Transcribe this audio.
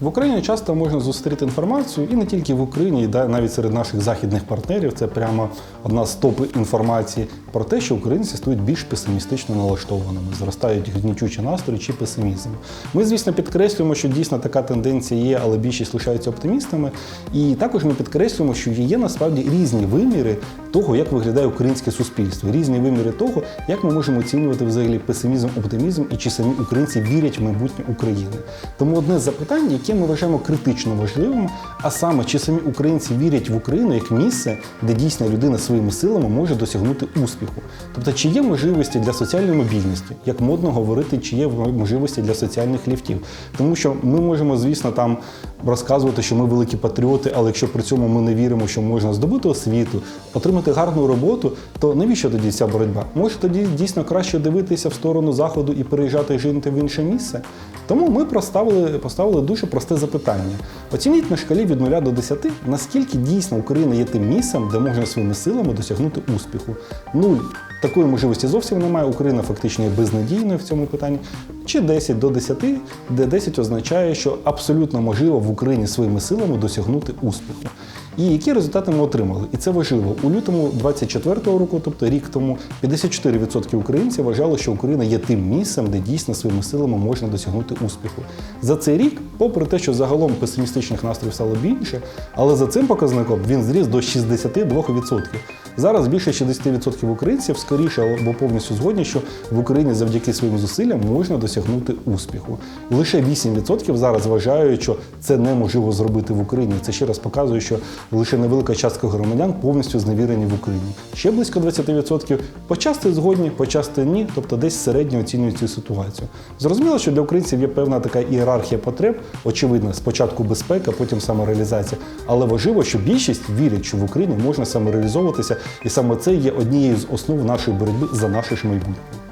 В Україні часто можна зустріти інформацію, і не тільки в Україні, і навіть серед наших західних партнерів. Це прямо одна з топи інформації про те, що українці стають більш песимістично налаштованими, зростають гнітючі настрої чи песимізм. Ми, звісно, підкреслюємо, що дійсно така тенденція є, але більшість лишаються оптимістами. І також ми підкреслюємо, що є насправді різні виміри того, як виглядає українське суспільство, різні виміри того, як ми можемо оцінювати взагалі песимізм, оптимізм і чи самі українці вірять в майбутнє України. Тому одне з запитань, яке ми вважаємо критично важливим, а саме чи самі українці вірять в Україну як місце, де дійсно людина своїми силами може досягнути успіху. Тобто, чи є можливості для соціальної мобільності, як модно говорити, чи є можливості для соціальних ліфтів. Тому що ми можемо, звісно, там розказувати, що ми великі патріоти, але якщо при цьому ми не віримо, що можна здобути освіту, отримати гарну роботу, то навіщо тоді ця боротьба? Може тоді дійсно краще дивитися в сторону заходу і переїжджати жити в інше місце? Тому ми поставили, поставили дуже просте запитання. Оцініть на шкалі від 0 до 10, наскільки дійсно Україна є тим місцем, де можна своїми силами досягнути успіху. Нуль. Такої можливості зовсім немає. Україна фактично є безнадійною в цьому питанні. Чи 10 до 10, де 10 означає, що абсолютно можливо в Україні своїми силами досягнути успіху. І які результати ми отримали? І це важливо. У лютому 24-го року, тобто рік тому, 54% українців вважали, що Україна є тим місцем, де дійсно своїми силами можна досягнути успіху. За цей рік, попри те, що загалом песимістичних настроїв стало більше, але за цим показником він зріс до 62%. Зараз більше 60% українців скоріше або повністю згодні, що в Україні завдяки своїм зусиллям можна досягнути успіху. Лише 8% зараз вважають, що це неможливо зробити в Україні. Це ще раз показує, що лише невелика частка громадян повністю зневірені в Україні. Ще близько 20% почасти згодні, почасти ні, тобто десь середньо оцінюють цю ситуацію. Зрозуміло, що для українців є певна така ієрархія потреб, очевидно, спочатку безпека, потім самореалізація. Але важливо, що більшість вірять, що в Україні можна самореалізовуватися, і саме це є однією з основ нашої боротьби за наше ж майбутнє.